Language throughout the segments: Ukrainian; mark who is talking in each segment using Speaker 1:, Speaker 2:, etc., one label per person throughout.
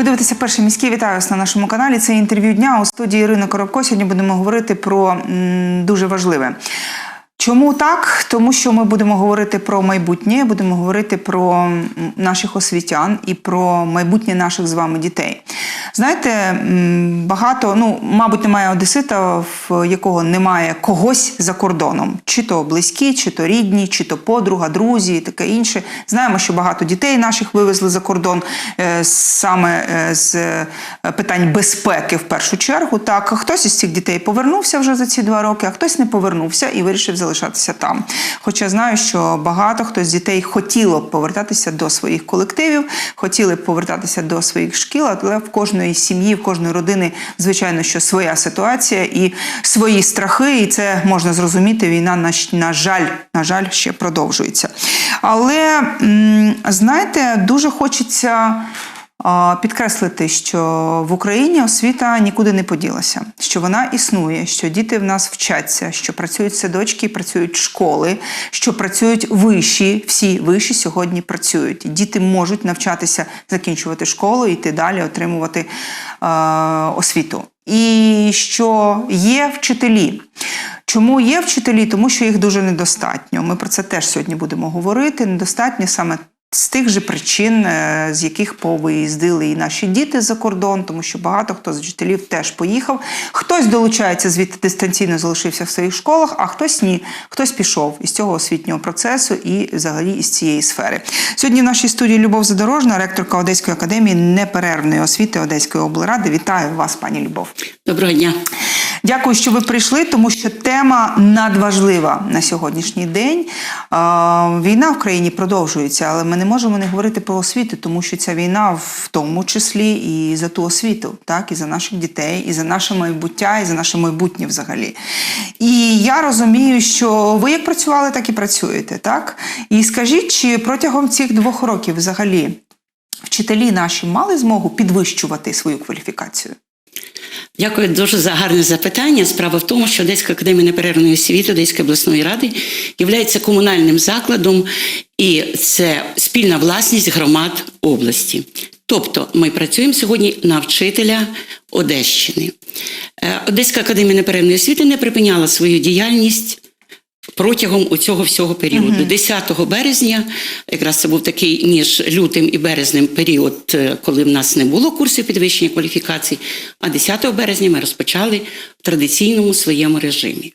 Speaker 1: Ви дивитеся перший міський. Вітаю вас на нашому каналі. Це інтерв'ю дня у студії Ірина Коробко. Сьогодні будемо говорити про дуже важливе. Чому так? Тому що ми будемо говорити про майбутнє, будемо говорити про наших освітян і про майбутнє наших з вами дітей. Знаєте, багато, ну, мабуть, немає одесита, в якого немає когось за кордоном, чи то близькі, чи то рідні, чи то подруга, друзі, і таке інше. Знаємо, що багато дітей наших вивезли за кордон е, саме е, з е, питань безпеки в першу чергу. Так, хтось із цих дітей повернувся вже за ці два роки, а хтось не повернувся і вирішив залишатися там. Хоча знаю, що багато хто з дітей хотіло б повертатися до своїх колективів, хотіли б повертатися до своїх шкіл, але в кожної сім'ї, в кожної родини, звичайно, що своя ситуація і свої страхи, і це можна зрозуміти. Війна на, на жаль, на жаль, ще продовжується. Але знаєте, дуже хочеться. Підкреслити, що в Україні освіта нікуди не поділася, що вона існує, що діти в нас вчаться, що працюють садочки, працюють школи, що працюють виші. Всі виші сьогодні працюють. Діти можуть навчатися, закінчувати школу, йти далі, отримувати е, освіту. І що є вчителі. Чому є вчителі? Тому що їх дуже недостатньо. Ми про це теж сьогодні будемо говорити. Недостатньо саме з тих же причин, е, з яких повиїздили і наші діти за кордон, тому що багато хто з вчителів теж поїхав. Хтось долучається звідти дистанційно залишився в своїх школах, а хтось ні. Хтось пішов із цього освітнього процесу і взагалі із цієї сфери. Сьогодні в нашій студії Любов Задорожна, ректорка Одеської академії неперервної освіти Одеської облради. Вітаю вас, пані Любов.
Speaker 2: Доброго дня.
Speaker 1: Дякую, що ви прийшли, тому що тема надважлива на сьогоднішній день. Е, Війна в країні продовжується, але ми не можемо не говорити про освіту, тому що ця війна в тому числі і за ту освіту, так і за наших дітей, і за наше майбуття, і за наше майбутнє взагалі. І я розумію, що ви як працювали, так і працюєте, так? І скажіть, чи протягом цих двох років взагалі вчителі наші мали змогу підвищувати свою кваліфікацію?
Speaker 2: Дякую дуже за гарне запитання. Справа в тому, що Одеська академія неперервної освіти Одеської обласної ради є комунальним закладом, і це спільна власність громад області. Тобто ми працюємо сьогодні на вчителя Одещини. Е, Одеська академія неперервної освіти не припиняла свою діяльність. Протягом цього всього періоду, 10 березня, якраз це був такий між лютим і березнем період, е, коли в нас не було курсів підвищення кваліфікацій, а 10 березня ми розпочали в традиційному своєму режимі.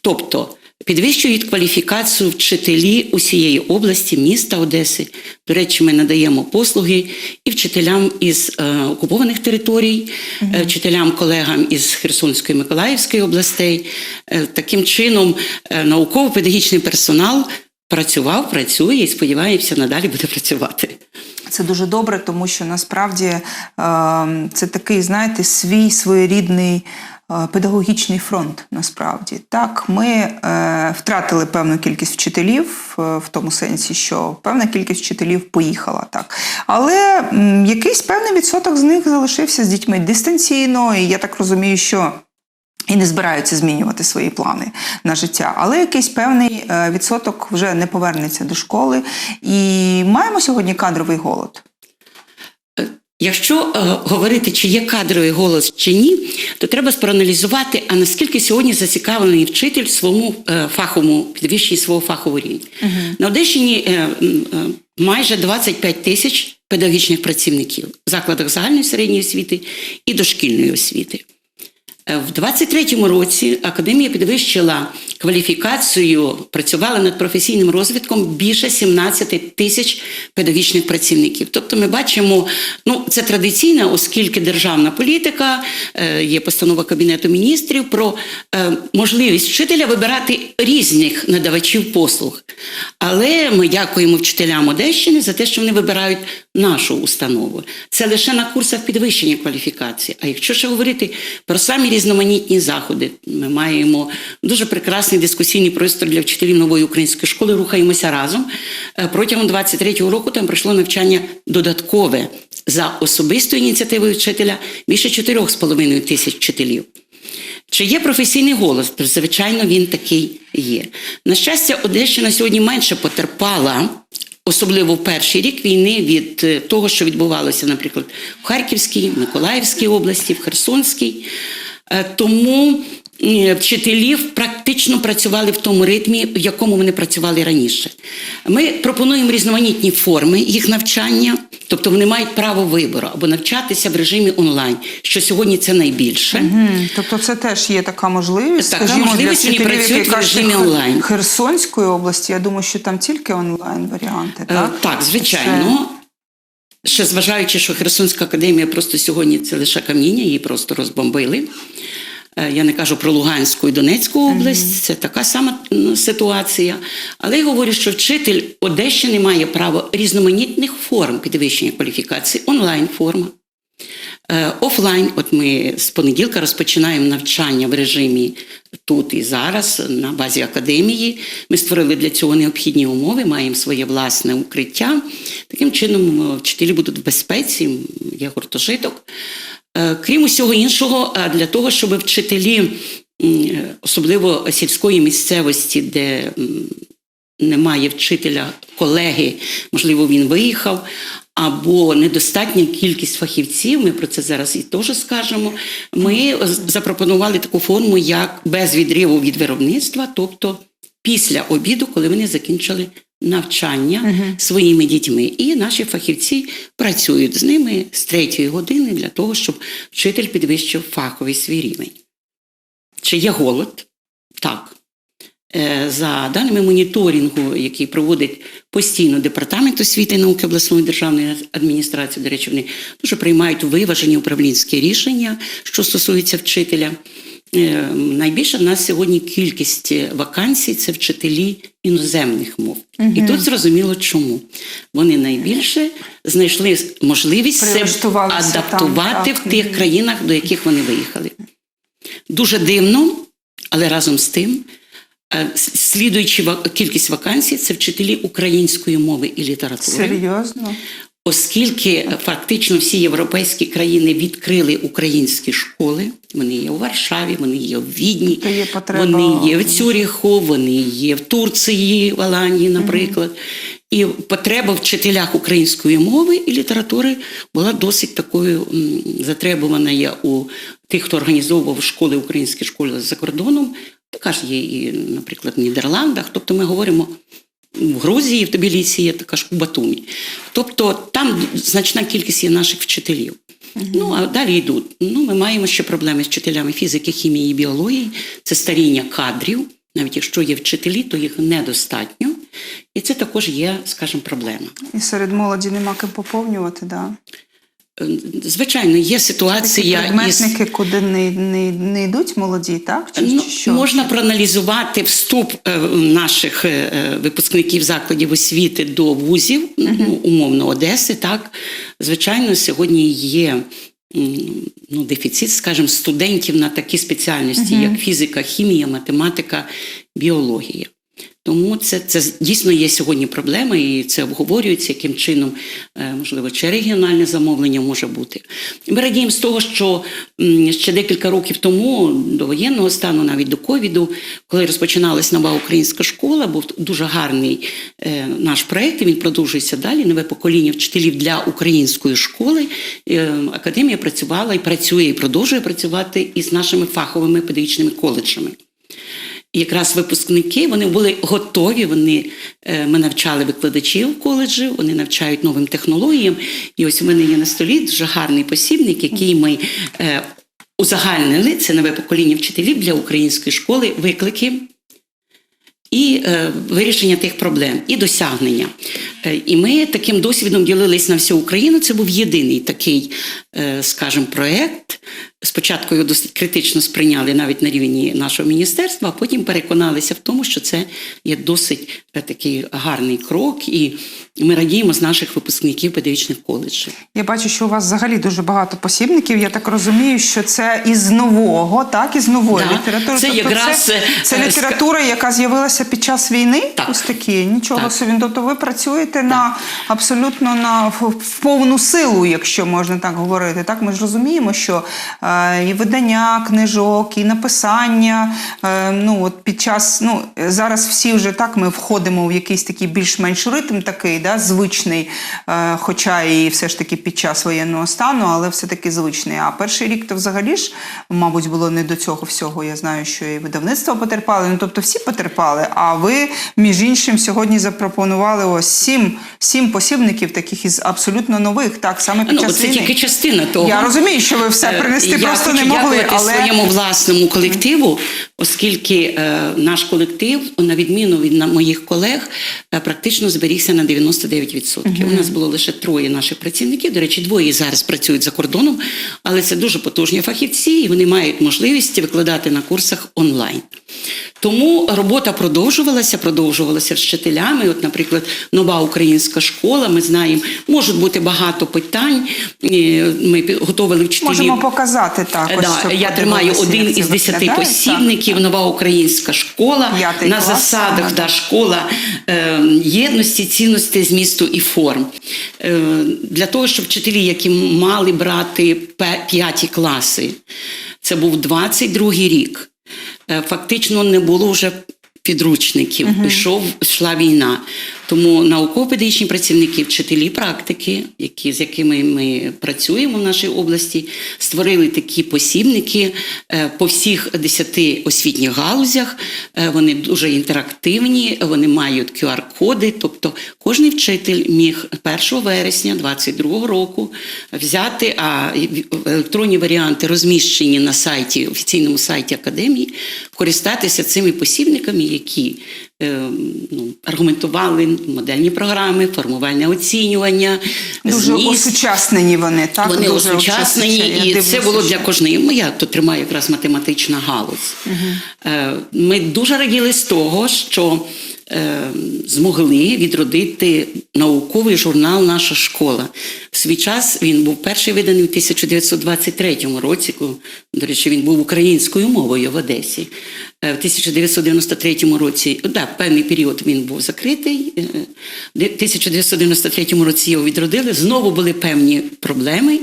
Speaker 2: Тобто підвищують кваліфікацію вчителі усієї області, міста Одеси. До речі, ми надаємо послуги і вчителям із е, окупованих територій, е, вчителям, колегам із Херсонської Миколаївської областей. Е, таким чином, е, науково-педагогічний персонал працював, працює і сподіваємося, надалі буде працювати.
Speaker 1: Це дуже добре, тому що насправді е, це такий, знаєте, свій своєрідний педагогічний фронт. Насправді так, ми е, втратили певну кількість вчителів е, в тому сенсі, що певна кількість вчителів поїхала так. Але м, якийсь певний відсоток з них залишився з дітьми дистанційно, і я так розумію, що. І не збираються змінювати свої плани на життя, але якийсь певний е, відсоток вже не повернеться до школи. І маємо сьогодні кадровий голод.
Speaker 2: Якщо е, говорити, чи є кадровий голос чи ні, то треба проаналізувати, а наскільки сьогодні зацікавлений вчитель в своєму е, фаховому підвищенні свого фахового рівня. На Одещині е, е, майже 25 тисяч педагогічних працівників в закладах загальної середньої освіти і дошкільної освіти. Е, В 23-му році академія підвищила кваліфікацію, працювала над професійним розвитком більше 17 тисяч педагогічних працівників. Тобто, ми бачимо, ну це традиційна, оскільки державна політика, е, є постанова Кабінету міністрів про е, можливість вчителя вибирати різних надавачів послуг. Але ми дякуємо вчителям Одещини за те, що вони вибирають нашу установу. Це лише на курсах підвищення кваліфікації. А якщо ще говорити про самі різноманітні заходи, ми маємо дуже прекрасний дискусійний простір для вчителів нової української школи. Рухаємося разом. Е, Протягом 23-го року там пройшло навчання додаткове за особистою ініціативою вчителя більше 4,5 тисяч вчителів. Чи є професійний голос? Звичайно, він такий є. На щастя, Одещина сьогодні менше потерпала особливо в перший рік війни, від е, того, що відбувалося, наприклад, в Харківській, Миколаївській області, в Херсонській. Е, Тому е, вчителі практично працювали в тому ритмі, в якому вони працювали раніше. Ми пропонуємо різноманітні форми їх навчання, тобто вони мають право вибору або навчатися в режимі онлайн, що сьогодні це найбільше.
Speaker 1: Мгм. Тобто це теж є така можливість.
Speaker 2: Така
Speaker 1: скажімо,
Speaker 2: можливість,
Speaker 1: для
Speaker 2: вони працюють в режимі онлайн.
Speaker 1: Херсонської області. Я думаю, що там тільки онлайн варіанти.
Speaker 2: Е,
Speaker 1: Так,
Speaker 2: Так, звичайно. Ще зважаючи, що Херсонська академія просто сьогодні це лише каміння, її просто розбомбили. Е, Я не кажу про Луганську і Донецьку область, це така сама ситуація. Але я говорю, що вчитель Одещини має право різноманітних форм підвищення кваліфікації, онлайн-форма. Е, Офлайн, от ми з понеділка розпочинаємо навчання в режимі тут і зараз на базі академії. Ми створили для цього необхідні умови, маємо своє власне укриття. Таким чином, е, вчителі будуть в безпеці, є гуртожиток. Е, Крім усього іншого, для того, щоб вчителі, особливо сільської місцевості, де немає вчителя, колеги, можливо, він виїхав, або недостатня кількість фахівців, ми про це зараз і теж скажемо. Ми запропонували таку форму, як без відриву від виробництва, тобто після обіду, коли вони закінчили навчання своїми дітьми. І наші фахівці працюють з ними з третьої години для того, щоб вчитель підвищив фаховий свій рівень. Чи є голод? Так. Е, За даними моніторингу, який проводить постійно департамент освіти і науки обласної державної адміністрації, до речі, вони дуже приймають виважені управлінські рішення, що стосується вчителя. Е, Найбільша в нас сьогодні кількість вакансій це вчителі іноземних мов. І тут зрозуміло чому. Вони найбільше знайшли можливість себе
Speaker 1: Прилаштувалися там,
Speaker 2: адаптувати в тих країнах, до яких вони виїхали. Дуже дивно, але разом з тим, е, слідуючи кількість вакансій, це вчителі української мови і літератури.
Speaker 1: Серйозно?
Speaker 2: Оскільки фактично всі європейські країни відкрили українські школи, вони є у Варшаві, вони є в Відні,
Speaker 1: є потреба.
Speaker 2: вони є в Цюріху, вони є в Турції, в Аланії, наприклад. І потреба в вчителях української мови і літератури була досить такою затребувана є у тих, хто організовував школи, українські школи за кордоном. Така ж є і, наприклад, в Нідерландах. Тобто ми говоримо в Грузії, в Тбілісі є така ж у Батумі. Тобто там значна кількість є наших вчителів. Ну а далі йдуть. Ну, ми маємо ще проблеми з вчителями фізики, хімії і біології. Це старіння кадрів. Навіть якщо є вчителі, то їх недостатньо. І це також є, скажімо, проблема.
Speaker 1: І серед молоді нема ким поповнювати, да?
Speaker 2: Е, Звичайно, є
Speaker 1: Такі
Speaker 2: ситуація із
Speaker 1: куди не, не, не йдуть молоді, так? Чи,
Speaker 2: Ну,
Speaker 1: чи що?
Speaker 2: можна проаналізувати вступ е, наших е, випускників закладів освіти до вузів, ну, умовно Одеси. Так, звичайно, сьогодні є ну, дефіцит, скажімо, студентів на такі спеціальності, як фізика, хімія, математика, біологія. Тому це, це дійсно є сьогодні проблема, і це обговорюється, яким чином, е, можливо, чи регіональне замовлення може бути. Ми радіємо з того, що ще декілька років тому, до воєнного стану, навіть до ковіду, коли розпочиналась нова українська школа, був дуже гарний е, наш проєкт, він продовжується далі. Нове покоління вчителів для української школи. Е, Академія працювала і працює, і продовжує працювати із нашими фаховими педагогічними коледжами. Якраз випускники вони були готові. Вони е, ми навчали викладачів коледжів, вони навчають новим технологіям. І ось у мене є на столі дуже гарний посібник, який ми е, узагальнили. Це нове покоління вчителів для української школи, виклики. І е, вирішення тих проблем, і досягнення. Е, і ми таким досвідом ділились на всю Україну. Це був єдиний такий, е, скажімо, проєкт. Спочатку його досить критично сприйняли навіть на рівні нашого міністерства, а потім переконалися в тому, що це є досить е, такий гарний крок, і ми радіємо з наших випускників педагогічних коледжів.
Speaker 1: Я бачу, що у вас взагалі дуже багато посібників. Я так розумію, що це із нового, так, із нової
Speaker 2: Да,
Speaker 1: літератури.
Speaker 2: це
Speaker 1: Тобто
Speaker 2: якраз,
Speaker 1: це, це
Speaker 2: е,
Speaker 1: література, яка з'явилася під час війни.
Speaker 2: Так.
Speaker 1: Ось такі. Нічого
Speaker 2: Так.
Speaker 1: собі. Тобто ви працюєте на абсолютно на в, повну силу, якщо можна так говорити. Так, ми ж розуміємо, що е, е, і видання книжок, і написання. Е, Ну, от під час, ну, зараз всі вже так ми входимо в якийсь такий більш-менш ритм такий, да, звичний, е, хоча і все ж таки під час воєнного стану, але все-таки звичний. А перший рік то взагалі ж, мабуть, було не до цього всього. Я знаю, що і видавництво потерпали, ну тобто всі потерпали. А ви, між іншим, сьогодні запропонували ось сім, сім посібників, таких із абсолютно нових, так, саме під
Speaker 2: Ну,
Speaker 1: час
Speaker 2: це
Speaker 1: війни.
Speaker 2: тільки частина того.
Speaker 1: Я розумію, що ви все
Speaker 2: Е, Я
Speaker 1: просто
Speaker 2: хочу
Speaker 1: не могли,
Speaker 2: дякувати
Speaker 1: але
Speaker 2: своєму власному колективу, оскільки е, наш колектив, на відміну від моїх колег, е, практично зберігся на 99%. У нас було лише троє наших працівників. До речі, двоє зараз працюють за кордоном, але це дуже потужні фахівці, і вони мають можливість викладати на курсах онлайн. Тому робота продовжувалася, продовжувалася з вчителями. От, наприклад, нова українська школа. Ми знаємо, можуть бути багато питань. Е, Ми готовили вчителів.
Speaker 1: можемо показати так.
Speaker 2: Да,
Speaker 1: щоб
Speaker 2: я тримаю один із десяти
Speaker 1: виглядає.
Speaker 2: Посібників. Нова українська школа
Speaker 1: П'ятий
Speaker 2: на
Speaker 1: клас,
Speaker 2: засадах да, школа е, єдності, цінностей, змісту і форм. Е, для того, щоб вчителі, які мали брати п'яті класи, це був 22-й рік. Е, фактично не було вже підручників. Пішов, йшла війна. Тому науково-педагогічні працівники, вчителі практики, які, з якими ми працюємо в нашій області, створили такі посібники е, по всіх 10 освітніх галузях. Е, Вони дуже інтерактивні, вони мають QR-коди. Тобто кожен вчитель міг 1 вересня 2022 року взяти, а електронні варіанти розміщені на сайті, офіційному сайті академії, користатися цими посібниками, які е, ну, аргументували модельні програми, формувальне оцінювання,
Speaker 1: Дуже
Speaker 2: зміст.
Speaker 1: осучаснені вони, так?
Speaker 2: Вони
Speaker 1: Дуже
Speaker 2: осучаснені, і
Speaker 1: дивлюся.
Speaker 2: це
Speaker 1: було
Speaker 2: для кожної. Моя тут тримаю якраз математична галузь. Угу. Ми дуже раділи з того, що змогли відродити науковий журнал Наша школа. В свій час він був перший виданий у 1923 році. До речі, він був українською мовою в Одесі. Е, В 1993 році, да, певний період він був закритий. Е, В 1993 році його відродили. Знову були певні проблеми.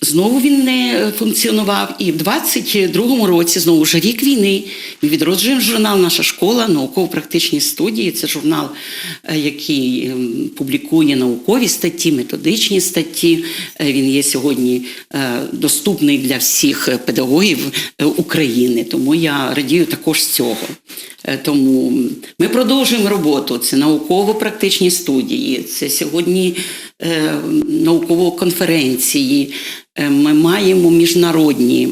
Speaker 2: Знову він не функціонував, і в 22-му році, знову ж рік війни, ми відроджуємо журнал Наша школа науково-практичні студії. Це журнал, е, який ем, публікує наукові статті, методичні статті. Е, Він є сьогодні е, доступний для всіх педагогів України. Тому я радію також з цього. Тому ми продовжуємо роботу. Це науково-практичні студії, це сьогодні науково-конференції. Е, Ми маємо міжнародні,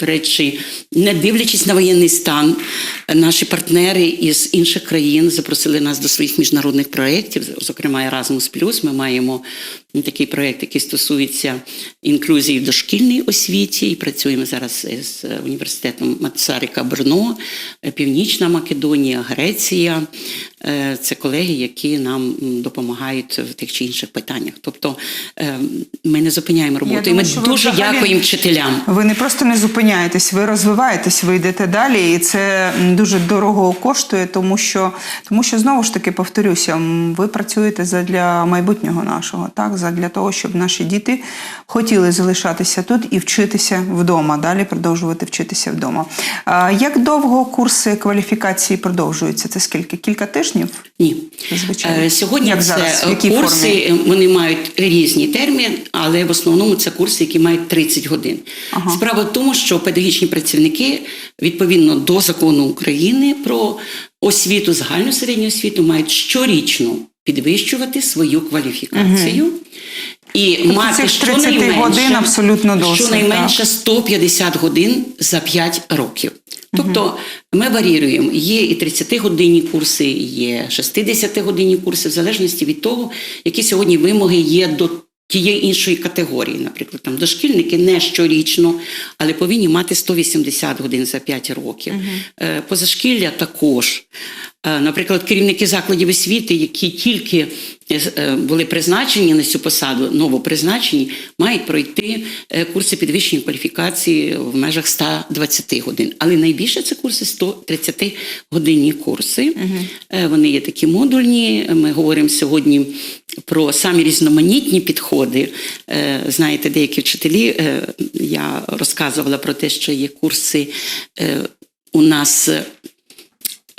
Speaker 2: до речі, не дивлячись на воєнний стан, е, наші партнери із інших країн запросили нас до своїх міжнародних проєктів, зокрема Erasmus+. Ми маємо такий проєкт, який стосується інклюзії в дошкільній освіті. І працюємо зараз з університетом Мацарика Брно, е, Північна Македонія, Греція. Е, Це колеги, які нам допомагають в тих чи інших питаннях. Тобто е, ми не зупиняємо роботу. І ми дуже дякуємо вчителям.
Speaker 1: Ви не просто не зупиняєтесь, ви розвиваєтесь, ви йдете далі, і це дуже дорого коштує, тому що, тому що знову ж таки повторюся, ви працюєте задля майбутнього нашого, так задля того, щоб наші діти хотіли залишатися тут і вчитися вдома, далі продовжувати вчитися вдома. А як довго курси кваліфікації продовжуються? Це скільки? Кілька тижнів?
Speaker 2: Ні.
Speaker 1: Звичайно.
Speaker 2: Е, Сьогодні
Speaker 1: Як
Speaker 2: це
Speaker 1: зараз? В якій
Speaker 2: курси,
Speaker 1: формі?
Speaker 2: вони мають різні терміни, але в основному це курси, які мають 30 годин.
Speaker 1: Ага.
Speaker 2: Справа в тому, що педагогічні працівники, відповідно до закону України про освіту, загальну середню освіту, мають щорічно підвищувати свою кваліфікацію. І мати
Speaker 1: цих 30
Speaker 2: щонайменше-
Speaker 1: годин абсолютно досить,
Speaker 2: щонайменше 150 годин за 5 років. Тобто ми варіюємо. Є і 30-годинні курси, є 60-годинні курси, в залежності від того, які сьогодні вимоги є до тієї іншої категорії. Наприклад, там дошкільники не щорічно, але повинні мати 180 годин за 5 років. Угу. Позашкілля також. Е, Наприклад, керівники закладів освіти, які тільки е, були призначені на цю посаду, новопризначені, мають пройти е, курси підвищення кваліфікації в межах 120 годин. Але найбільше це курси 130 годинні курси. Е, Вони є такі модульні. Ми говоримо сьогодні про самі різноманітні підходи. Е, Знаєте, деякі вчителі, е, я розказувала про те, що є курси е, у нас.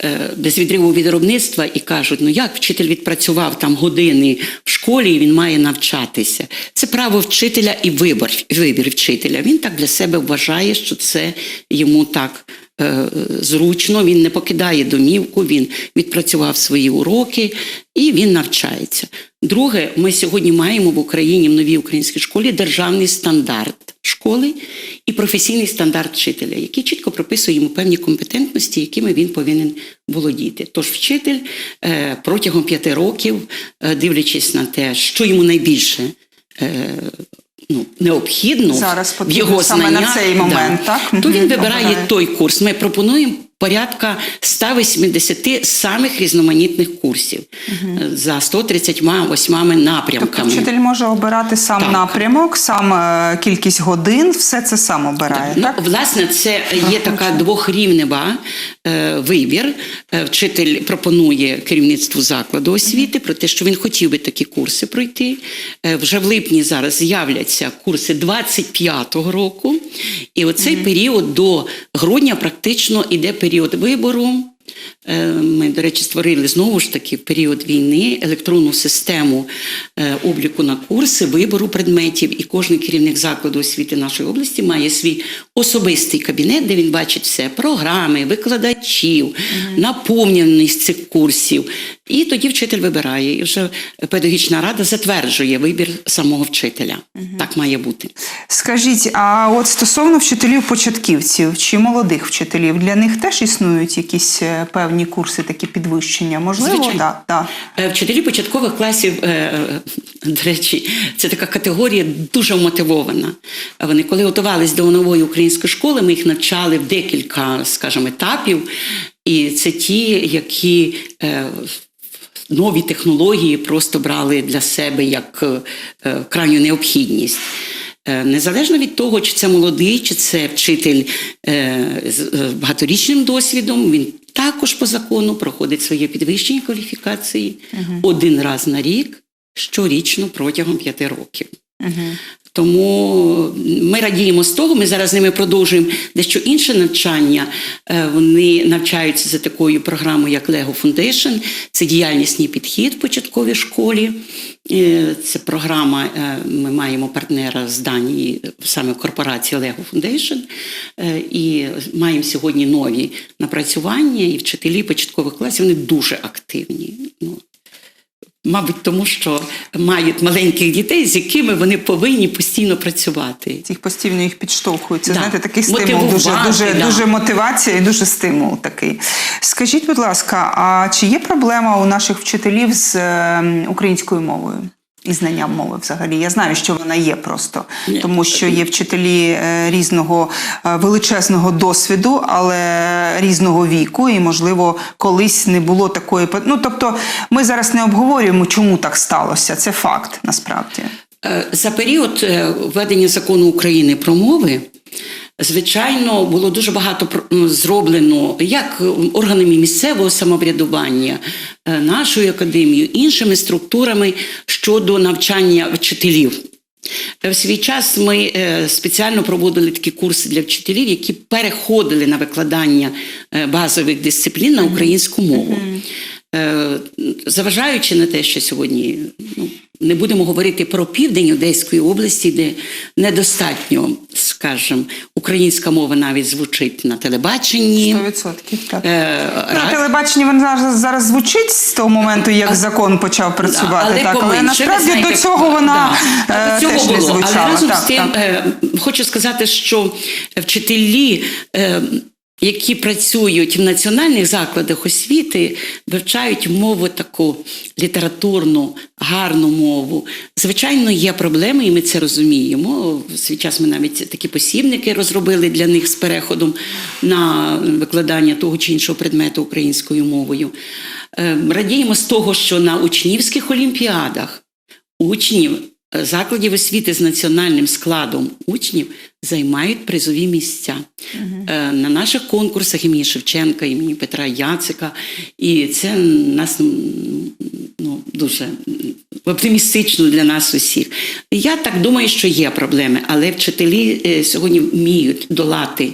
Speaker 2: Е, Без відриву від виробництва і кажуть, ну як вчитель відпрацював там години в школі, і він має навчатися. Це право вчителя і вибір, вибір вчителя. Він так для себе вважає, що це йому так е, зручно. Він не покидає домівку, він відпрацював свої уроки і він навчається. Друге, ми сьогодні маємо в Україні в новій українській школі державний стандарт школи і професійний стандарт вчителя, який чітко прописує йому певні компетентності, якими він повинен володіти. Тож вчитель е, протягом п'яти років, е, дивлячись на те, що йому найбільше. е, Ну, необхідно
Speaker 1: Зараз
Speaker 2: в його
Speaker 1: саме на цей момент, так?
Speaker 2: то він вибирає той курс. Ми пропонуємо порядка 180 самих різноманітних курсів е, за 138
Speaker 1: Тобто
Speaker 2: напрямками.
Speaker 1: вчитель може обирати сам
Speaker 2: Так.
Speaker 1: напрямок, сам е, кількість годин, все це сам обирає, так?
Speaker 2: Ну, власне, це є така двохрівнева е, вибір. Е, Вчитель пропонує керівництву закладу освіти про те, що він хотів би такі курси пройти. Е, Вже в липні зараз з'являться курси 25-го року. І оцей період до грудня практично іде період вибору. Е, Ми, до речі, створили знову ж таки в період війни електронну систему е, обліку на курси, вибору предметів, і кожен керівник закладу освіти нашої області має свій особистий кабінет, де він бачить все: програми, викладачів, наповненість цих курсів. І тоді вчитель вибирає. І вже педагогічна рада затверджує вибір самого вчителя. Так має бути.
Speaker 1: Скажіть, а от стосовно вчителів-початківців чи молодих вчителів, для них теж існують якісь е, певні курси, такі підвищення? Можливо,
Speaker 2: Звичайно.
Speaker 1: да, да.
Speaker 2: Е, Вчителі початкових класів, е, до речі, це така категорія дуже мотивована. Вони, коли готувалися до нової української школи, ми їх навчали в декілька, скажімо, етапів. І це ті, які е, нові технології просто брали для себе як е, крайню необхідність. Е, Незалежно від того, чи це молодий, чи це вчитель е, з е, багаторічним досвідом, він також по закону проходить своє підвищення кваліфікації один раз на рік, щорічно протягом п'яти років. Тому ми радіємо з того. Ми зараз з ними продовжуємо дещо інше навчання. Е, Вони навчаються за такою програмою, як Lego Foundation. Це діяльнісний підхід в початковій школі. Е, Це програма. е, Ми маємо партнера з Данії, саме корпорації Lego Foundation. І маємо сьогодні нові напрацювання, і вчителі початкових класів вони дуже активні. Мабуть, тому що мають маленьких дітей, з якими вони повинні постійно працювати.
Speaker 1: Їх постійно їх підштовхують. Це
Speaker 2: Да.
Speaker 1: знаєте, такий стимул,
Speaker 2: Мотивувати,
Speaker 1: дуже, дуже,
Speaker 2: да.
Speaker 1: дуже мотивація і дуже стимул такий. Скажіть, будь ласка, а чи є проблема у наших вчителів з е, українською мовою? І знанням мови взагалі. Я знаю, що вона є просто,
Speaker 2: Ні.
Speaker 1: тому що є вчителі е, різного е, величезного досвіду, але різного віку, і можливо колись не було такої. Ну тобто, ми зараз не обговорюємо, чому так сталося. Це факт насправді.
Speaker 2: Е, За період введення закону України про мови, звичайно, було дуже багато зроблено як органами місцевого самоврядування, е, нашою академією, іншими структурами щодо навчання вчителів. Е, В свій час ми е, спеціально проводили такі курси для вчителів, які переходили на викладання е, базових дисциплін на українську мову. Е, Заважаючи на те, що сьогодні ну, не будемо говорити про південь Одеської області, де недостатньо, скажімо, українська мова навіть звучить на телебаченні.
Speaker 1: 100%. Так.
Speaker 2: Е,
Speaker 1: На телебаченні він зараз, зараз звучить з того моменту, як закон почав працювати.
Speaker 2: але
Speaker 1: так, але насправді
Speaker 2: знаєте,
Speaker 1: до цього вона
Speaker 2: да,
Speaker 1: е,
Speaker 2: до цього
Speaker 1: теж не звучала.
Speaker 2: Але разом
Speaker 1: так,
Speaker 2: з тим
Speaker 1: так.
Speaker 2: е, хочу сказати, що вчителі. е, які працюють в національних закладах освіти, вивчають мову таку літературну, гарну мову. Звичайно, є проблеми, і ми це розуміємо. В свій час ми навіть такі посібники розробили для них з переходом на викладання того чи іншого предмету українською мовою. Е, Радіємо з того, що на учнівських олімпіадах учнів закладів освіти з національним складом учнів займають призові місця Е, на наших конкурсах імені Шевченка, імені Петра Яцика. І це нас ну, дуже м, оптимістичну для нас усіх. Я так думаю, що є проблеми, але вчителі е, сьогодні вміють долати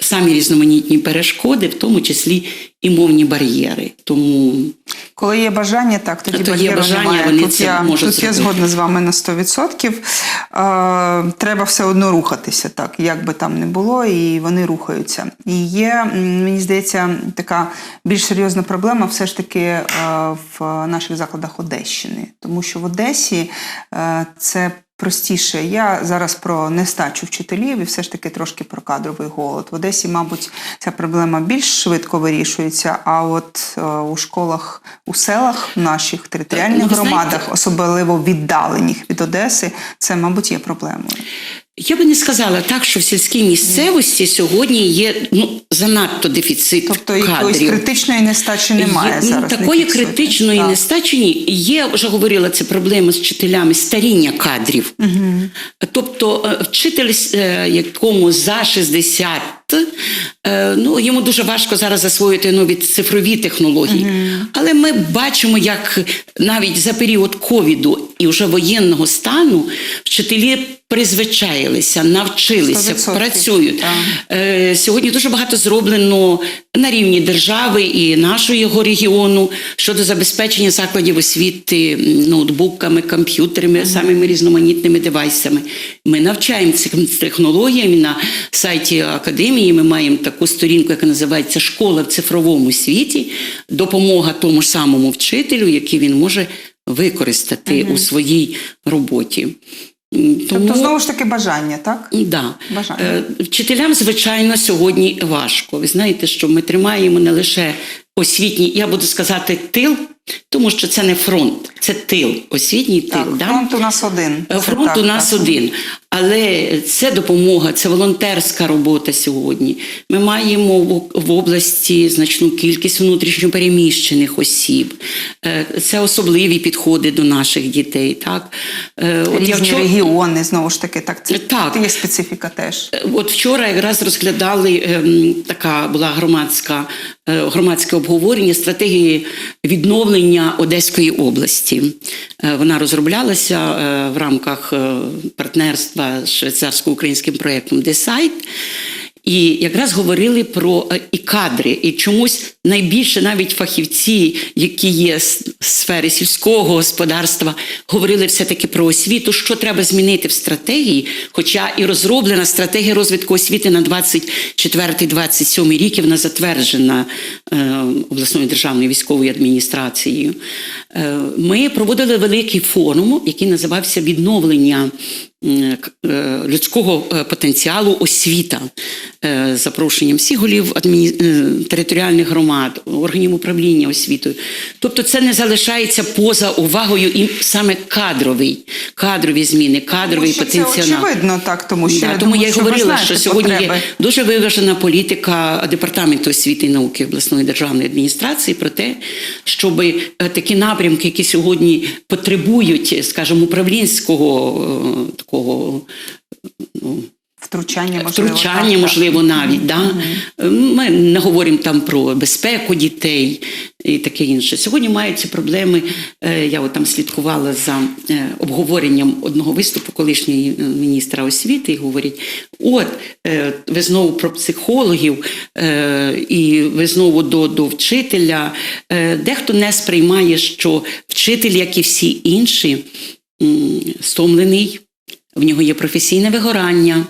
Speaker 2: самі різноманітні перешкоди, в тому числі і мовні бар'єри. Тому
Speaker 1: Коли є бажання, так тоді
Speaker 2: То є бажання,
Speaker 1: немає.
Speaker 2: вони
Speaker 1: тут
Speaker 2: це
Speaker 1: я,
Speaker 2: можуть
Speaker 1: тут я згодна з вами на 100%. Е, треба все одно рухатися, так, як би там не було, і вони рухаються. І є, мені здається, така більш серйозна проблема все ж таки е, в наших закладах Одещини. Тому що в Одесі е, це простіше. Я зараз про нестачу вчителів і все ж таки трошки про кадровий голод. В Одесі, мабуть, ця проблема більш швидко вирішується. А от е, у школах, у селах, в наших територіальних
Speaker 2: Ну,
Speaker 1: громадах, особливо віддалених від Одеси, це, мабуть, є проблемою.
Speaker 2: Я би не сказала так, що в сільській місцевості сьогодні є ну, занадто дефіцит
Speaker 1: Тобто якоїсь
Speaker 2: кадрів.
Speaker 1: критичної нестачі немає
Speaker 2: Є, ну,
Speaker 1: зараз.
Speaker 2: Такої
Speaker 1: не
Speaker 2: критичної
Speaker 1: Так.
Speaker 2: нестачі. Є, вже говорила, це проблема з вчителями старіння кадрів. Тобто е, вчитель, е, якому за 60, е, ну, йому дуже важко зараз засвоїти нові цифрові технології. Але ми бачимо, як навіть за період ковіду і вже воєнного стану вчителі призвичаїлися, навчилися,
Speaker 1: 100%,
Speaker 2: працюють.
Speaker 1: так.
Speaker 2: Е, Сьогодні дуже багато зроблено на рівні держави і нашого регіону щодо забезпечення закладів освіти ноутбуками, комп'ютерами, самими різноманітними девайсами. Ми навчаємо цим технологіям на сайті академії. Ми маємо таку сторінку, яка називається Школа в цифровому світі. Допомога тому ж самому вчителю, який він може використати у своїй роботі. Тому,
Speaker 1: Тобто, знову ж таки, бажання, так?
Speaker 2: Да.
Speaker 1: Бажання.
Speaker 2: Е, Вчителям, звичайно, сьогодні важко. Ви знаєте, що ми тримаємо не лише освітній, я буду сказати, тил, тому що це не фронт, це тил, освітній тил.
Speaker 1: Так,
Speaker 2: да?
Speaker 1: фронт у нас один.
Speaker 2: Е,
Speaker 1: Це
Speaker 2: Фронт
Speaker 1: так,
Speaker 2: у нас
Speaker 1: так.
Speaker 2: один, але це допомога, це волонтерська робота сьогодні. Ми маємо в- області значну кількість внутрішньопереміщених осіб. Е, Це особливі підходи до наших дітей. Так? Е, от я
Speaker 1: Різні
Speaker 2: вчора-
Speaker 1: регіони, знову ж таки, так. Це
Speaker 2: Так.
Speaker 1: є специфіка теж.
Speaker 2: От вчора якраз розглядали ем, така була громадська громадське обговорення стратегії відновлення Одеської області. Е, Вона розроблялася е, в рамках е, партнерства з швейцарсько-українським проєктом Десайт. І якраз говорили про е, і кадри, і чомусь найбільше навіть фахівці, які є з сфери сільського господарства, говорили все-таки про освіту, що треба змінити в стратегії. Хоча і розроблена стратегія розвитку освіти на 24-27 рік, вона затверджена е, обласною державною військовою адміністрацією. Е, ми проводили великий форум, який називався Відновлення е, людського е, потенціалу освіта з запрошенням всіх голів адміні... е, територіальних громад, органів управління освітою. Тобто це не залишається поза увагою і саме кадровий, кадрові зміни, кадровий
Speaker 1: Тому що
Speaker 2: потенціал.
Speaker 1: Це очевидно, так, тому що
Speaker 2: Да,
Speaker 1: я
Speaker 2: тому
Speaker 1: думаю,
Speaker 2: я й говорила, що сьогодні
Speaker 1: потреби.
Speaker 2: є дуже виважена політика департаменту освіти і науки обласної державної адміністрації про те, щоб такі напрямки, які сьогодні потребують, скажімо, управлінського е, такого ну,
Speaker 1: Втручання, можливо.
Speaker 2: втручання,
Speaker 1: так,
Speaker 2: можливо, навіть. Да? Ми не говоримо там про безпеку дітей і таке інше. Сьогодні маються проблеми. е, Я от там слідкувала за е, обговоренням одного виступу колишньої е, міністра освіти і говорять: от ви знову про психологів, і ви знову до, до вчителя. Дехто не сприймає, що вчитель, як і всі інші, стомлений. В нього є професійне вигорання,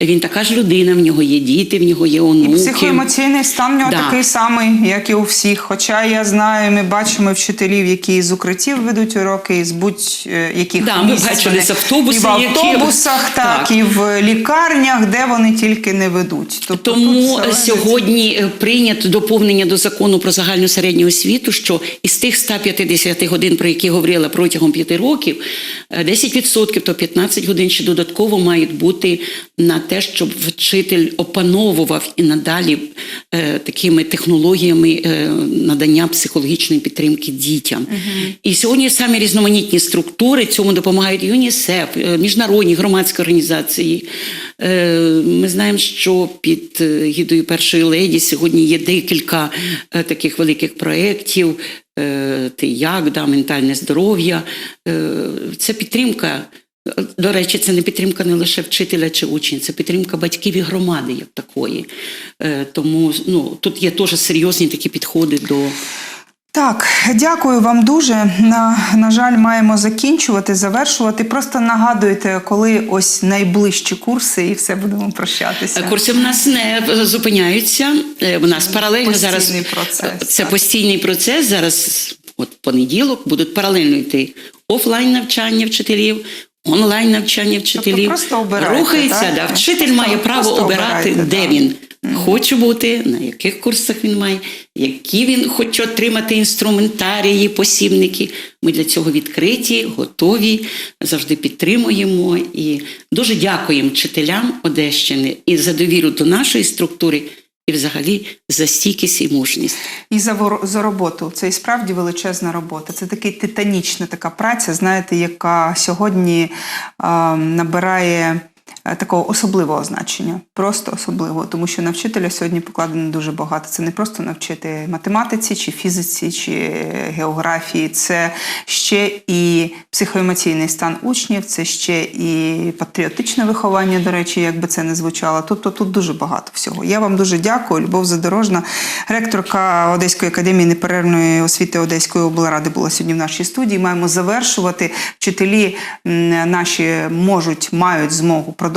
Speaker 2: він така ж людина, в нього є діти, в нього є
Speaker 1: І психоемоційний стан в нього
Speaker 2: Да.
Speaker 1: такий самий, як і у всіх. Хоча я знаю, ми бачимо вчителів, які з укриттів ведуть уроки, і з будь-яких
Speaker 2: Да, ми бачили з автобусів,
Speaker 1: і в
Speaker 2: які-
Speaker 1: так,
Speaker 2: Так.
Speaker 1: і в лікарнях, де вони тільки не ведуть. Тобто
Speaker 2: Тому сьогодні е, прийнято доповнення до закону про загальну середню освіту, що із тих 150 годин, про які говорила протягом п'яти років, е, 10%, то 15 годин ще додатково мають бути на те, щоб вчитель опановував і надалі е, такими технологіями е, надання психологічної підтримки дітям. І сьогодні самі різноманітні структури цьому допомагають ЮНІСЕФ, е, міжнародні громадські організації. Е, Ми знаємо, що під е, гідою першої леді сьогодні є декілька е, таких великих проєктів. е, ти як, да, ментальне здоров'я. Е, Це підтримка. До речі, це не підтримка не лише вчителя чи учня, це підтримка батьків і громади як такої. Е, Тому ну, тут є теж серйозні такі підходи до.
Speaker 1: Так, дякую вам дуже. На, на жаль, маємо закінчувати, завершувати. Просто нагадуйте, коли ось найближчі курси, і все будемо прощатися.
Speaker 2: Курси в нас не зупиняються. Е, У нас паралельно
Speaker 1: Постійний
Speaker 2: зараз
Speaker 1: процес,
Speaker 2: це
Speaker 1: так.
Speaker 2: постійний процес. Зараз, от понеділок, будуть паралельно йти офлайн навчання вчителів. Онлайн навчання вчителів
Speaker 1: Тобто
Speaker 2: рухається.
Speaker 1: так?
Speaker 2: Да. Вчитель має право
Speaker 1: просто
Speaker 2: обирати, де
Speaker 1: так.
Speaker 2: він хоче бути, на яких курсах він має, які він хоче отримати інструментарії, посібники. Ми для цього відкриті, готові, завжди підтримуємо і дуже дякуємо вчителям Одещини і за довіру до нашої структури, і взагалі за стійкість і мужність.
Speaker 1: І за, вор- за роботу. Це і справді величезна робота. Це такий титанічна така праця, знаєте, яка сьогодні е, набирає такого особливого значення. Просто особливого, тому що на вчителя сьогодні покладено дуже багато. Це не просто навчити математиці, чи фізиці, чи географії. Це ще і психоемоційний стан учнів, це ще і патріотичне виховання, до речі, як би це не звучало. Тобто тут дуже багато всього. Я вам дуже дякую. Любов Задорожна, ректорка Одеської академії неперервної освіти Одеської облради, була сьогодні в нашій студії. Маємо завершувати. Вчителі наші можуть, мають змогу продовжувати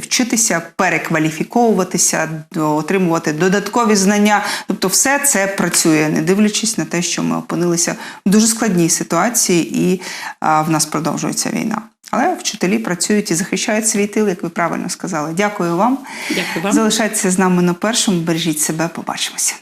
Speaker 1: вчитися, перекваліфіковуватися, отримувати додаткові знання. Тобто, все це працює, не дивлячись на те, що ми опинилися в дуже складній ситуації, і а, в нас продовжується війна. Але вчителі працюють і захищають свій тил, як ви правильно сказали. Дякую вам.
Speaker 2: Дякую вам.
Speaker 1: Залишайтеся з нами на першому. Бережіть себе. Побачимося.